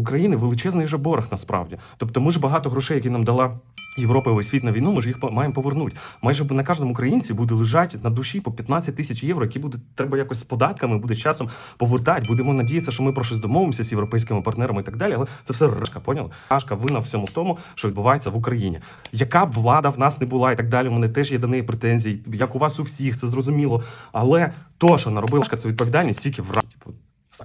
України величезний же борг насправді. Тобто, ми ж багато грошей, які нам дала. Європа і весь світ на війну, ми ж їх маємо повернути. Майже на кожному українці буде лежати на душі по 15 тисяч євро, які буде треба якось з податками, буде з часом повертати. Будемо надіятися, що ми про щось домовимося з європейськими партнерами і так далі. Але це все рашка, поняли? Рашка вина всьому тому, що відбувається в Україні. Яка б влада в нас не була і так далі. У мене теж є до неї претензії, як у вас у всіх, це зрозуміло. Але то, що наробила це відповідальність тільки в Ра- типу, все.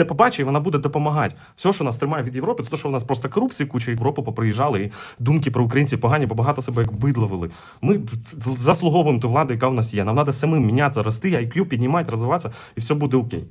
це побачить, і вона буде допомагати. Все, що нас тримає від Європи, це те, що у нас просто корупції, куча Європи поприїжджали, і думки про українців погані, бо багато себе як бидло вели. Ми заслуговуємо ту владу, яка в нас є. Нам треба самим мінятися, рости, IQ піднімати, розвиватися, і все буде окей.